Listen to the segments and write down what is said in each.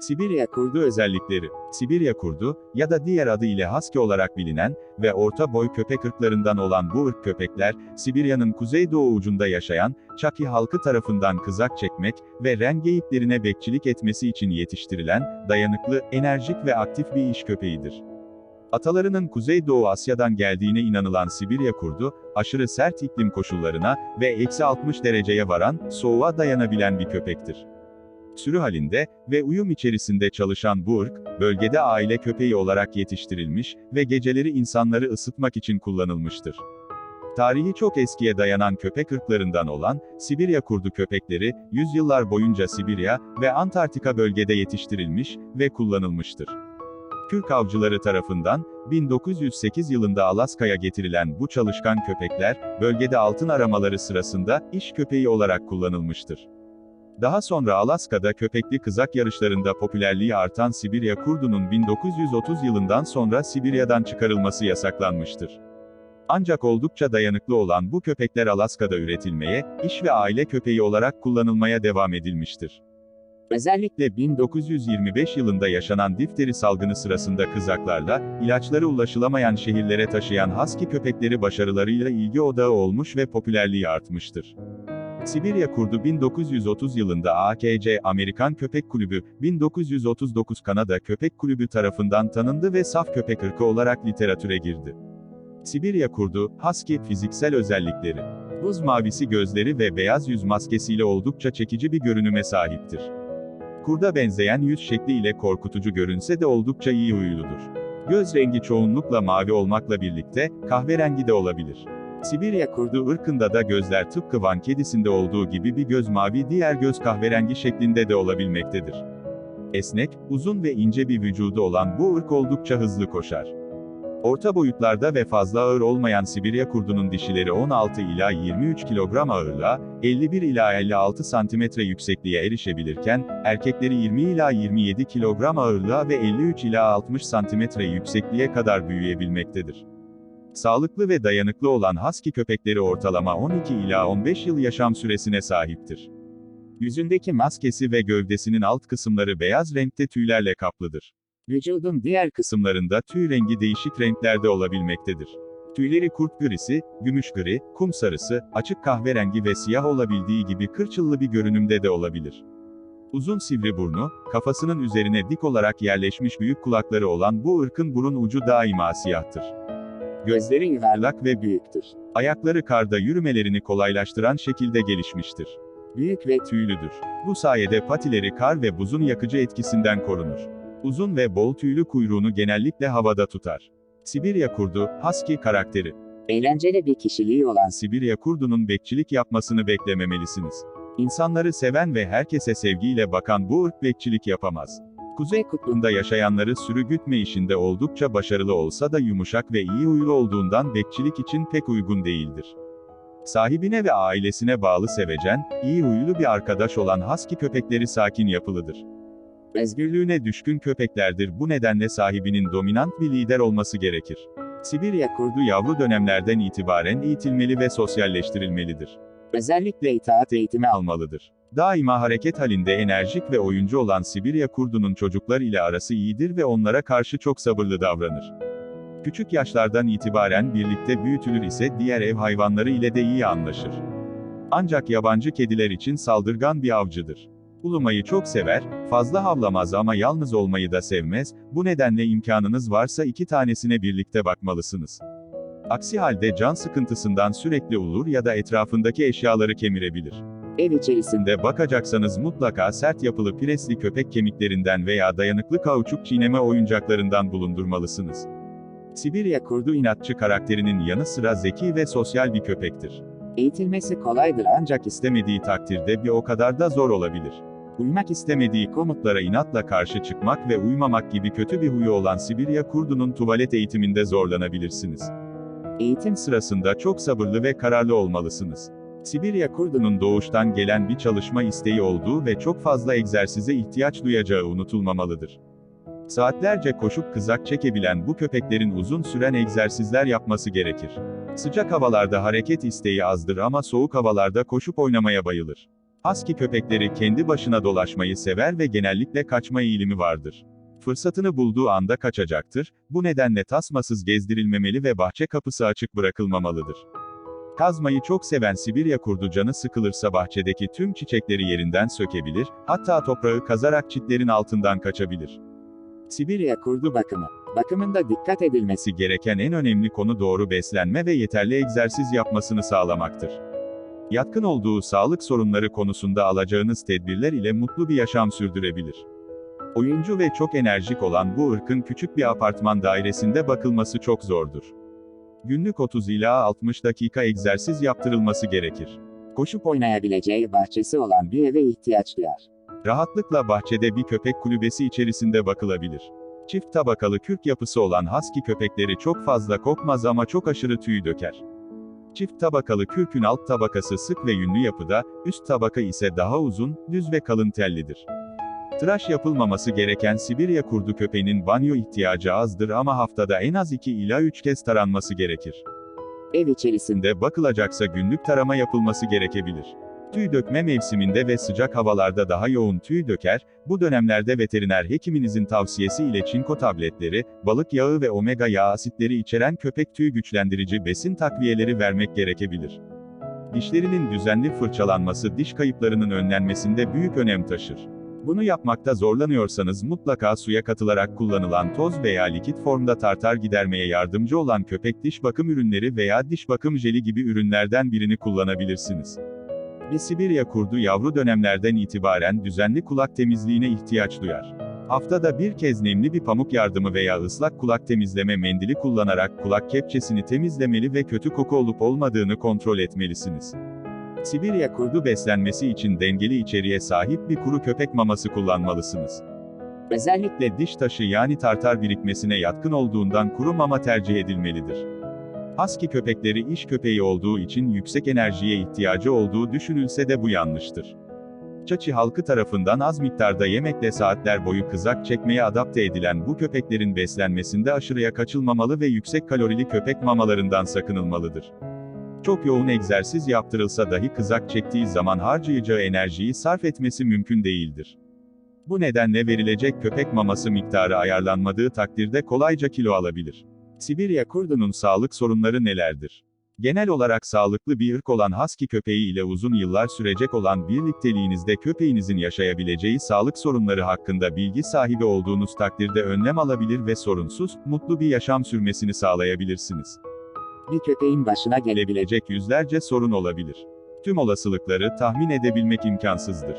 Sibirya kurdu özellikleri. Sibirya kurdu, ya da diğer adı ile husky olarak bilinen ve orta boy köpek ırklarından olan bu ırk köpekler, Sibirya'nın kuzeydoğu ucunda yaşayan, Çaki halkı tarafından kızak çekmek ve ren geyiklerine bekçilik etmesi için yetiştirilen, dayanıklı, enerjik ve aktif bir iş köpeğidir. Atalarının Kuzeydoğu Asya'dan geldiğine inanılan Sibirya kurdu, aşırı sert iklim koşullarına ve eksi 60 dereceye varan, soğuğa dayanabilen bir köpektir. Sürü halinde ve uyum içerisinde çalışan bu ırk, bölgede aile köpeği olarak yetiştirilmiş ve geceleri insanları ısıtmak için kullanılmıştır. Tarihi çok eskiye dayanan köpek ırklarından olan, Sibirya kurdu köpekleri, yüzyıllar boyunca Sibirya ve Antarktika bölgede yetiştirilmiş ve kullanılmıştır. Kürk avcıları tarafından, 1908 yılında Alaska'ya getirilen bu çalışkan köpekler, bölgede altın aramaları sırasında, iş köpeği olarak kullanılmıştır. Daha sonra Alaska'da köpekli kızak yarışlarında popülerliği artan Sibirya kurdunun 1930 yılından sonra Sibirya'dan çıkarılması yasaklanmıştır. Ancak oldukça dayanıklı olan bu köpekler Alaska'da üretilmeye, iş ve aile köpeği olarak kullanılmaya devam edilmiştir. Özellikle 1925 yılında yaşanan difteri salgını sırasında kızaklarla, ilaçları ulaşılamayan şehirlere taşıyan husky köpekleri başarılarıyla ilgi odağı olmuş ve popülerliği artmıştır. Sibirya kurdu 1930 yılında AKC Amerikan Köpek Kulübü, 1939 Kanada Köpek Kulübü tarafından tanındı ve saf köpek ırkı olarak literatüre girdi. Sibirya kurdu, husky, fiziksel özellikleri. Buz mavisi gözleri ve beyaz yüz maskesiyle oldukça çekici bir görünüme sahiptir. Kurda benzeyen yüz şekli ile korkutucu görünse de oldukça iyi huyludur. Göz rengi çoğunlukla mavi olmakla birlikte, kahverengi de olabilir. Sibirya kurdu ırkında da gözler tıpkı Van kedisinde olduğu gibi bir göz mavi diğer göz kahverengi şeklinde de olabilmektedir. Esnek, uzun ve ince bir vücudu olan bu ırk oldukça hızlı koşar. Orta boyutlarda ve fazla ağır olmayan Sibirya kurdunun dişileri 16 ila 23 kilogram ağırlığa, 51 ila 56 santimetre yüksekliğe erişebilirken, erkekleri 20 ila 27 kilogram ağırlığa ve 53 ila 60 santimetre yüksekliğe kadar büyüyebilmektedir. Sağlıklı ve dayanıklı olan husky köpekleri ortalama 12 ila 15 yıl yaşam süresine sahiptir. Yüzündeki maskesi ve gövdesinin alt kısımları beyaz renkte tüylerle kaplıdır. Vücudun diğer kısımlarında tüy rengi değişik renklerde olabilmektedir. Tüyleri kurt grisi, gümüş gri, kum sarısı, açık kahverengi ve siyah olabildiği gibi kırçıllı bir görünümde de olabilir. Uzun sivri burnu, kafasının üzerine dik olarak yerleşmiş büyük kulakları olan bu ırkın burun ucu daima siyahtır. Gözleri yuvarlak ve büyüktür. Ayakları karda yürümelerini kolaylaştıran şekilde gelişmiştir. Büyük ve tüylüdür. Bu sayede patileri kar ve buzun yakıcı etkisinden korunur. Uzun ve bol tüylü kuyruğunu genellikle havada tutar. Sibirya kurdu, husky karakteri. Eğlenceli bir kişiliği olan Sibirya kurdunun bekçilik yapmasını beklememelisiniz. İnsanları seven ve herkese sevgiyle bakan bu ırk bekçilik yapamaz. Kuzey kutbunda yaşayanları sürü gütme işinde oldukça başarılı olsa da yumuşak ve iyi huylu olduğundan bekçilik için pek uygun değildir. Sahibine ve ailesine bağlı sevecen, iyi huylu bir arkadaş olan husky köpekleri sakin yapılıdır. Özgürlüğüne düşkün köpeklerdir bu nedenle sahibinin dominant bir lider olması gerekir. Sibirya kurdu yavru dönemlerden itibaren eğitilmeli ve sosyalleştirilmelidir. Özellikle itaat eğitimi almalıdır. Daima hareket halinde enerjik ve oyuncu olan Sibirya kurdunun çocuklar ile arası iyidir ve onlara karşı çok sabırlı davranır. Küçük yaşlardan itibaren birlikte büyütülür ise diğer ev hayvanları ile de iyi anlaşır. Ancak yabancı kediler için saldırgan bir avcıdır. Ulumayı çok sever, fazla havlamaz ama yalnız olmayı da sevmez, bu nedenle imkanınız varsa iki tanesine birlikte bakmalısınız. Aksi halde can sıkıntısından sürekli ulur ya da etrafındaki eşyaları kemirebilir. Ev içerisinde bakacaksanız mutlaka sert yapılı presli köpek kemiklerinden veya dayanıklı kauçuk çiğneme oyuncaklarından bulundurmalısınız. Sibirya kurdu inatçı karakterinin yanı sıra zeki ve sosyal bir köpektir. Eğitilmesi kolaydır ancak istemediği takdirde bir o kadar da zor olabilir. Uymak istemediği komutlara inatla karşı çıkmak ve uymamak gibi kötü bir huyu olan Sibirya kurdunun tuvalet eğitiminde zorlanabilirsiniz. Eğitim sırasında çok sabırlı ve kararlı olmalısınız. Sibirya kurdunun doğuştan gelen bir çalışma isteği olduğu ve çok fazla egzersize ihtiyaç duyacağı unutulmamalıdır. Saatlerce koşup kızak çekebilen bu köpeklerin uzun süren egzersizler yapması gerekir. Sıcak havalarda hareket isteği azdır ama soğuk havalarda koşup oynamaya bayılır. Husky köpekleri kendi başına dolaşmayı sever ve genellikle kaçma eğilimi vardır. Fırsatını bulduğu anda kaçacaktır, bu nedenle tasmasız gezdirilmemeli ve bahçe kapısı açık bırakılmamalıdır. Kazmayı çok seven Sibirya kurdu canı sıkılırsa bahçedeki tüm çiçekleri yerinden sökebilir, hatta toprağı kazarak çitlerin altından kaçabilir. Sibirya kurdu bakımı. Bakımında dikkat edilmesi gereken en önemli konu doğru beslenme ve yeterli egzersiz yapmasını sağlamaktır. Yatkın olduğu sağlık sorunları konusunda alacağınız tedbirler ile mutlu bir yaşam sürdürebilir. Oyuncu ve çok enerjik olan bu ırkın küçük bir apartman dairesinde bakılması çok zordur. Günlük 30 ila 60 dakika egzersiz yaptırılması gerekir. koşup oynayabileceği bahçesi olan bir eve ihtiyaç duyar. Rahatlıkla bahçede bir köpek kulübesi içerisinde bakılabilir. Çift tabakalı kürk yapısı olan husky köpekleri çok fazla kokmaz ama çok aşırı tüy döker. Çift tabakalı kürkün alt tabakası sık ve yünlü yapıda, üst tabaka ise daha uzun, düz ve kalın tellidir. Tıraş yapılmaması gereken Sibirya kurdu köpeğinin banyo ihtiyacı azdır ama haftada en az 2 ila 3 kez taranması gerekir. Ev içerisinde De bakılacaksa günlük tarama yapılması gerekebilir. Tüy dökme mevsiminde ve sıcak havalarda daha yoğun tüy döker, bu dönemlerde veteriner hekiminizin tavsiyesi ile çinko tabletleri, balık yağı ve omega yağ asitleri içeren köpek tüy güçlendirici besin takviyeleri vermek gerekebilir. Dişlerinin düzenli fırçalanması diş kayıplarının önlenmesinde büyük önem taşır. Bunu yapmakta zorlanıyorsanız mutlaka suya katılarak kullanılan toz veya likit formda tartar gidermeye yardımcı olan köpek diş bakım ürünleri veya diş bakım jeli gibi ürünlerden birini kullanabilirsiniz. Bir Sibirya kurdu yavru dönemlerden itibaren düzenli kulak temizliğine ihtiyaç duyar. Haftada bir kez nemli bir pamuk yardımı veya ıslak kulak temizleme mendili kullanarak kulak kepçesini temizlemeli ve kötü koku olup olmadığını kontrol etmelisiniz. Sibirya kurdu beslenmesi için dengeli içeriğe sahip bir kuru köpek maması kullanmalısınız. özellikle diş taşı yani tartar birikmesine yatkın olduğundan kuru mama tercih edilmelidir. Husky köpekleri iş köpeği olduğu için yüksek enerjiye ihtiyacı olduğu düşünülse de bu yanlıştır. Çaçi halkı tarafından az miktarda yemekle saatler boyu kızak çekmeye adapte edilen bu köpeklerin beslenmesinde aşırıya kaçılmamalı ve yüksek kalorili köpek mamalarından sakınılmalıdır. Çok yoğun egzersiz yaptırılsa dahi kızak çektiği zaman harcayacağı enerjiyi sarf etmesi mümkün değildir. Bu nedenle verilecek köpek maması miktarı ayarlanmadığı takdirde kolayca kilo alabilir. Sibirya kurdunun sağlık sorunları nelerdir? Genel olarak sağlıklı bir ırk olan husky köpeği ile uzun yıllar sürecek olan birlikteliğinizde köpeğinizin yaşayabileceği sağlık sorunları hakkında bilgi sahibi olduğunuz takdirde önlem alabilir ve sorunsuz, mutlu bir yaşam sürmesini sağlayabilirsiniz. Bir köpeğin başına gelebilecek yüzlerce sorun olabilir. Tüm olasılıkları tahmin edebilmek imkansızdır.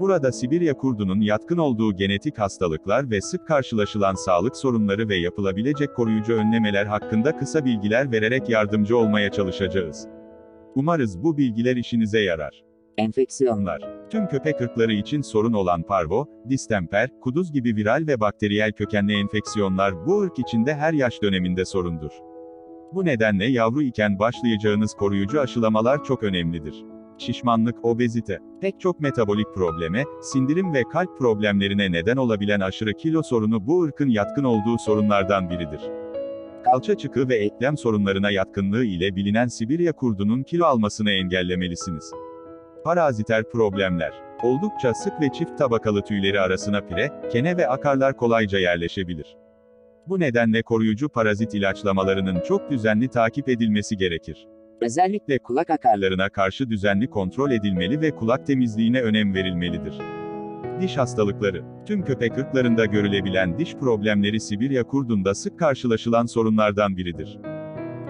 Burada Sibirya kurdunun yatkın olduğu genetik hastalıklar ve sık karşılaşılan sağlık sorunları ve yapılabilecek koruyucu önlemeler hakkında kısa bilgiler vererek yardımcı olmaya çalışacağız. Umarız bu bilgiler işinize yarar. enfeksiyonlar, Onlar, tüm köpek ırkları için sorun olan parvo, distemper, kuduz gibi viral ve bakteriyel kökenli enfeksiyonlar bu ırk içinde her yaş döneminde sorundur. Bu nedenle yavru iken başlayacağınız koruyucu aşılamalar çok önemlidir. Şişmanlık, obezite, pek çok metabolik probleme, sindirim ve kalp problemlerine neden olabilen aşırı kilo sorunu bu ırkın yatkın olduğu sorunlardan biridir. Kalça çıkığı ve eklem sorunlarına yatkınlığı ile bilinen Sibirya kurdunun kilo almasını engellemelisiniz. Paraziter problemler. Oldukça sık ve çift tabakalı tüyleri arasına pire, kene ve akarlar kolayca yerleşebilir. Bu nedenle koruyucu parazit ilaçlamalarının çok düzenli takip edilmesi gerekir. özellikle kulak akarları, Akarlarına karşı düzenli kontrol edilmeli ve kulak temizliğine önem verilmelidir. Diş hastalıkları. Tüm köpek ırklarında görülebilen diş problemleri Sibirya kurdunda sık karşılaşılan sorunlardan biridir.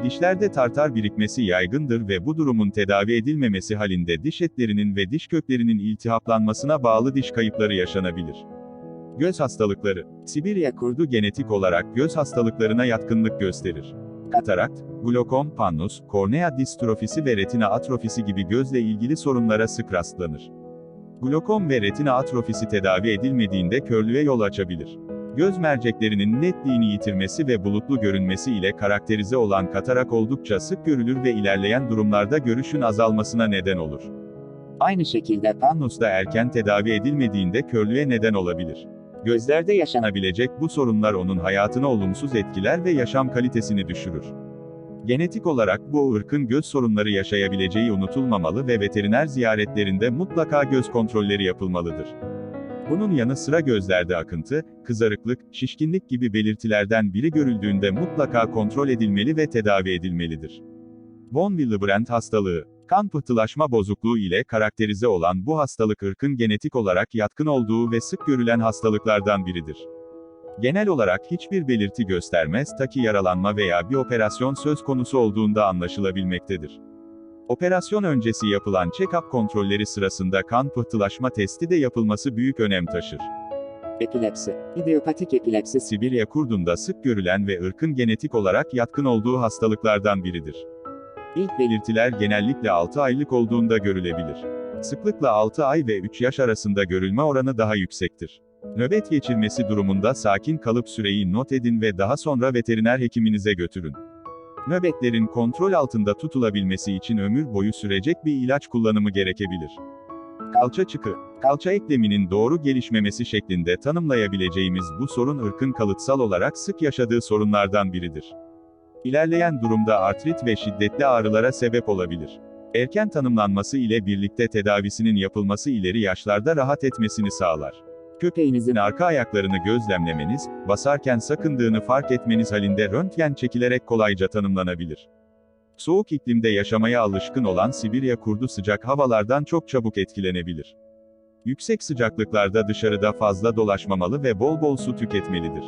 Dişlerde tartar birikmesi yaygındır ve bu durumun tedavi edilmemesi halinde diş etlerinin ve diş köklerinin iltihaplanmasına bağlı diş kayıpları yaşanabilir. Göz hastalıkları. Sibirya kurdu genetik olarak göz hastalıklarına yatkınlık gösterir. Katarakt, glokom, pannus, kornea distrofisi ve retina atrofisi gibi gözle ilgili sorunlara sık rastlanır. Glokom ve retina atrofisi tedavi edilmediğinde körlüğe yol açabilir. Göz merceklerinin netliğini yitirmesi ve bulutlu görünmesi ile karakterize olan katarak oldukça sık görülür ve ilerleyen durumlarda görüşün azalmasına neden olur. aynı şekilde pan, Pannus da erken tedavi edilmediğinde körlüğe neden olabilir. Gözlerde Yaşanabilecek bu sorunlar onun hayatını olumsuz etkiler ve yaşam kalitesini düşürür. Genetik olarak bu ırkın göz sorunları yaşayabileceği unutulmamalı ve veteriner ziyaretlerinde mutlaka göz kontrolleri yapılmalıdır. Bunun yanı sıra gözlerde akıntı, kızarıklık, şişkinlik gibi belirtilerden biri görüldüğünde mutlaka kontrol edilmeli ve tedavi edilmelidir. Von Willebrand hastalığı, kan pıhtılaşma bozukluğu ile karakterize olan bu hastalık ırkın genetik olarak yatkın olduğu ve sık görülen hastalıklardan biridir. Genel olarak hiçbir belirti göstermez ta ki yaralanma veya bir operasyon söz konusu olduğunda anlaşılabilmektedir. Operasyon öncesi yapılan check-up kontrolleri sırasında kan pıhtılaşma testi de yapılması büyük önem taşır. Epilepsi. İdiopatik epilepsi Sibirya kurdunda sık görülen ve ırkın genetik olarak yatkın olduğu hastalıklardan biridir. İlk belirtiler genellikle 6 aylık olduğunda görülebilir. Sıklıkla 6 ay ve 3 yaş arasında görülme oranı daha yüksektir. Nöbet geçirmesi durumunda sakin kalıp süreyi not edin ve daha sonra veteriner hekiminize götürün. Nöbetlerin kontrol altında tutulabilmesi için ömür boyu sürecek bir ilaç kullanımı gerekebilir. Kalça çıkı, kalça ekleminin doğru gelişmemesi şeklinde tanımlayabileceğimiz bu sorun ırkın kalıtsal olarak sık yaşadığı sorunlardan biridir. İlerleyen durumda artrit ve şiddetli ağrılara sebep olabilir. Erken tanımlanması ile birlikte tedavisinin yapılması ileri yaşlarda rahat etmesini sağlar. Köpeğinizin arka ayaklarını gözlemlemeniz, basarken sakındığını fark etmeniz halinde röntgen çekilerek kolayca tanımlanabilir. Soğuk iklimde yaşamaya alışkın olan Sibirya kurdu sıcak havalardan çok çabuk etkilenebilir. Yüksek sıcaklıklarda dışarıda fazla dolaşmamalı ve bol bol su tüketmelidir.